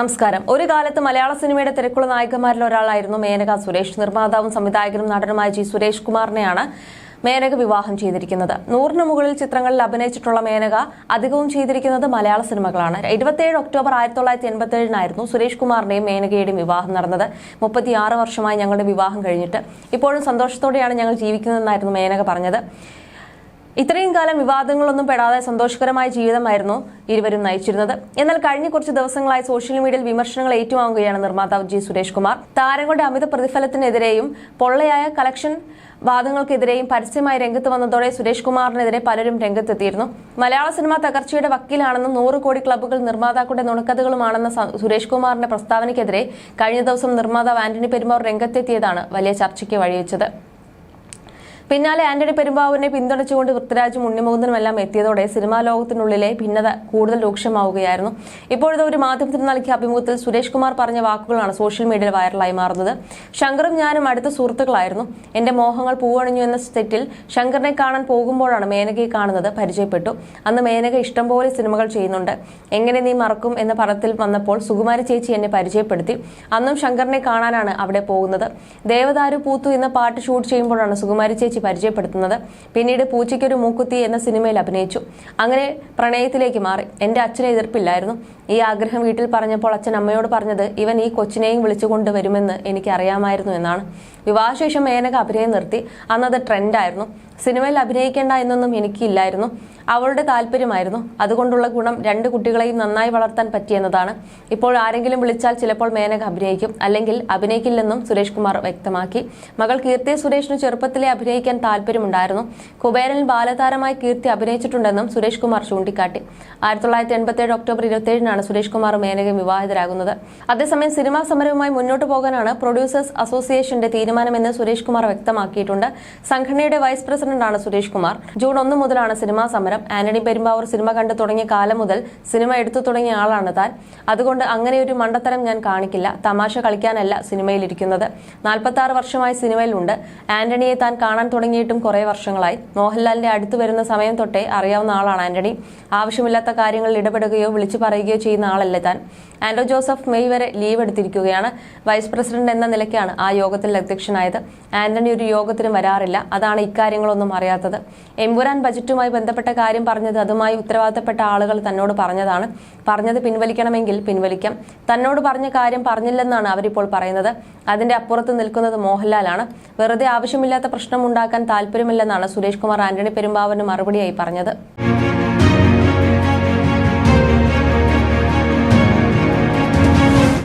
നമസ്കാരം. ഒരു കാലത്ത് മലയാള സിനിമയുടെ തിരക്കുള്ള നായികമാരിൽ ഒരാളായിരുന്നു മേനക സുരേഷ്. നിർമ്മാതാവും സംവിധായകനും നടനുമായ ജി സുരേഷ് കുമാറിനെയാണ് മേനക വിവാഹം ചെയ്തിരിക്കുന്നത്. നൂറിന് മുകളിൽ ചിത്രങ്ങളിൽ അഭിനയിച്ചിട്ടുള്ള മേനക അധികവും ചെയ്തിരിക്കുന്നത് മലയാള സിനിമകളാണ്. ഇരുപത്തിയേഴ് ഒക്ടോബർ ആയിരത്തി തൊള്ളായിരത്തി എൺപത്തിയേഴിനായിരുന്നു സുരേഷ് കുമാറിന്റെയും മേനകയുടെയും വിവാഹം നടന്നത്. മുപ്പത്തിയാറ് വർഷമായി ഞങ്ങളുടെ വിവാഹം കഴിഞ്ഞിട്ട്. ഇപ്പോഴും സന്തോഷത്തോടെയാണ് ഞങ്ങൾ ജീവിക്കുന്നതെന്നായിരുന്നു മേനക പറഞ്ഞത്. ഇത്രയും കാലം വിവാദങ്ങളൊന്നും പെടാതെ സന്തോഷകരമായ ജീവിതമായിരുന്നു ഇരുവരും നയിച്ചിരുന്നത്. എന്നാൽ കഴിഞ്ഞ കുറച്ച് ദിവസങ്ങളായി സോഷ്യൽ മീഡിയയിൽ വിമർശനങ്ങൾ ഏറ്റുവാങ്ങുകയാണ് നിർമ്മാതാവ് ജി സുരേഷ് കുമാർ. താരങ്ങളുടെ അമിത പ്രതിഫലത്തിനെതിരെയും പൊള്ളയായ കളക്ഷൻ വാദങ്ങൾക്കെതിരെയും പരസ്യമായി രംഗത്ത് വന്നതോടെ സുരേഷ് കുമാറിനെതിരെ പലരും രംഗത്തെത്തിയിരുന്നു. മലയാള സിനിമ തകർച്ചയുടെ വക്കീലാണെന്നും നൂറ് കോടി ക്ലബ്ബുകൾ നിർമ്മാതാക്കളുടെ നുണക്കഥകളുമാണെന്ന സുരേഷ് കുമാറിന്റെ പ്രസ്താവനയ്ക്കെതിരെ കഴിഞ്ഞ ദിവസം നിർമ്മാതാവ് ആന്റണി പെരുമാർ രംഗത്തെത്തിയതാണ് വലിയ ചർച്ചയ്ക്ക് വഴിവെച്ചത്. പിന്നാലെ ആന്റണി പെരുമ്പാവൂരിനെ പിന്തുണച്ചുകൊണ്ട് പൃഥ്വിരാജും ഉണ്ണിമുകുന്ദനുമെല്ലാം എത്തിയതോടെ സിനിമാ ലോകത്തിനുള്ളിലെ ഭിന്നത കൂടുതൽ രൂക്ഷമാവുകയായിരുന്നു. ഇപ്പോഴത്തെ ഒരു മാധ്യമത്തിന് നൽകിയ അഭിമുഖത്തിൽ സുരേഷ് കുമാർ പറഞ്ഞ വാക്കുകളാണ് സോഷ്യൽ മീഡിയയിൽ വൈറലായി മാറുന്നത്. ശങ്കറും ഞാനും അടുത്ത സുഹൃത്തുക്കളായിരുന്നു. എന്റെ മോഹങ്ങൾ പൂവണിഞ്ഞു എന്ന സെറ്റിൽ ശങ്കറിനെ കാണാൻ പോകുമ്പോഴാണ് മേനകയെ കാണുന്നത് പരിചയപ്പെട്ടു. അന്ന് മേനക ഇഷ്ടംപോലെ സിനിമകൾ ചെയ്യുന്നുണ്ട്. എങ്ങനെ നീ മറക്കും എന്ന പദത്തിൽ വന്നപ്പോൾ സുകുമാരി ചേച്ചി എന്നെ പരിചയപ്പെടുത്തി. അന്നും ശങ്കറിനെ കാണാനാണ് അവിടെ പോകുന്നത്. ദേവദാരു പൂത്തു എന്ന പാട്ട് ഷൂട്ട് ചെയ്യുമ്പോഴാണ് സുകുമാരി ചേച്ചി പരിചയപ്പെടുത്തുന്നത്. പിന്നീട് പൂച്ചയ്ക്കൊരു മൂക്കുത്തി എന്ന സിനിമയിൽ അഭിനയിച്ചു. അങ്ങനെ പ്രണയത്തിലേക്ക് മാറി. എന്റെ അച്ഛനെ എതിർപ്പില്ലായിരുന്നു. ഈ ആഗ്രഹം വീട്ടിൽ പറഞ്ഞപ്പോൾ അച്ഛൻ അമ്മയോട് പറഞ്ഞത് ഇവൻ ഈ കൊച്ചിനെയും വിളിച്ചുകൊണ്ട് വരുമെന്ന് എനിക്ക് അറിയാമായിരുന്നു എന്നാണ്. വിവാഹശേഷം മേനക അഭിനയം നിർത്തി. അന്നത് ട്രെൻഡായിരുന്നു. സിനിമയിൽ അഭിനയിക്കേണ്ട എന്നൊന്നും എനിക്കില്ലായിരുന്നു. അവളുടെ താല്പര്യമായിരുന്നു. അതുകൊണ്ടുള്ള ഗുണം രണ്ട് കുട്ടികളെയും നന്നായി വളർത്താൻ പറ്റിയെന്നതാണ്. ഇപ്പോൾ ആരെങ്കിലും വിളിച്ചാൽ ചിലപ്പോൾ മേനക അഭിനയിക്കും. അല്ലെങ്കിൽ അഭിനയിക്കില്ലെന്നും സുരേഷ് കുമാർ വ്യക്തമാക്കി. മകൾ കീർത്തി സുരേഷിന് ചെറുപ്പത്തിലെ അഭിനയിക്കാൻ താല്പര്യമുണ്ടായിരുന്നു. കുബേരൻ ബാലതാരമായി കീർത്തി അഭിനയിച്ചിട്ടുണ്ടെന്നും സുരേഷ് കുമാർ ചൂണ്ടിക്കാട്ടി. ആയിരത്തി തൊള്ളായിരത്തി എൺപത്തി ഏഴ് ഒക്ടോബർ ഇരുപത്തിയേഴിനാണ് സുരേഷ് കുമാർ മേനകയും വിവാഹിതരാകുന്നത്. അതേസമയം സിനിമാ സമരവുമായി മുന്നോട്ട് പോകാനാണ് പ്രൊഡ്യൂസേഴ്സ് അസോസിയേഷന്റെ തീരുമാനമെന്ന് സുരേഷ് കുമാർ വ്യക്തമാക്കിയിട്ടുണ്ട്. സംഘടനയുടെ വൈസ് പ്രസിഡന്റാണ് സുരേഷ് കുമാർ. ജൂൺ ഒന്ന് മുതലാണ് സിനിമാ സമരം. ആന്റണി പെരുമ്പാവൂർ സിനിമ കണ്ടു തുടങ്ങിയ കാലം മുതൽ സിനിമ എടുത്തു തുടങ്ങിയ ആളാണ് താൻ. അതുകൊണ്ട് അങ്ങനെ ഒരു മണ്ടത്തരം ഞാൻ കാണിക്കില്ല. തമാശ കളിക്കാനല്ല സിനിമയിലിരിക്കുന്നത്. നാൽപ്പത്തി ആറ് വർഷമായി സിനിമയിലുണ്ട്. ആന്റണിയെ താൻ കാണാൻ തുടങ്ങിയിട്ടും കുറെ വർഷങ്ങളായി. മോഹൻലാലിന്റെ അടുത്തു വരുന്ന സമയം തൊട്ടേ അറിയാവുന്ന ആളാണ് ആന്റണി. ആവശ്യമില്ലാത്ത കാര്യങ്ങളിൽ ഇടപെടുകയോ വിളിച്ചു പറയുകയോ ചെയ്യുന്ന ആളല്ലേ താൻ? ആൻഡ്രോ ജോസഫ് മെയ് വരെ ലീവ് എടുത്തിരിക്കുകയാണ്. വൈസ് പ്രസിഡന്റ് എന്ന നിലയ്ക്കാണ് ആ യോഗത്തിൽ അധ്യക്ഷനായത്. ആന്റണി ഒരു യോഗത്തിനും വരാറില്ല. അതാണ് ഇക്കാര്യങ്ങളൊന്നും അറിയാത്തത്. എമ്പുരാൻ ബജറ്റുമായി ബന്ധപ്പെട്ട കാര്യം പറഞ്ഞത് അതുമായി ഉത്തരവാദിത്തപ്പെട്ട ആളുകൾ തന്നോട് പറഞ്ഞതാണ്. പറഞ്ഞത് പിൻവലിക്കണമെങ്കിൽ പിൻവലിക്കാം. തന്നോട് പറഞ്ഞ കാര്യം പറഞ്ഞില്ലെന്നാണ് അവരിപ്പോൾ പറയുന്നത്. അതിന്റെ അപ്പുറത്ത് നിൽക്കുന്നത് മോഹൻലാലാണ്. വെറുതെ ആവശ്യമില്ലാത്ത പ്രശ്നം ഉണ്ടാക്കാൻ താല്പര്യമില്ലെന്നാണ് സുരേഷ് കുമാർ ആന്റണി പെരുമ്പാവന് മറുപടിയായി പറഞ്ഞത്.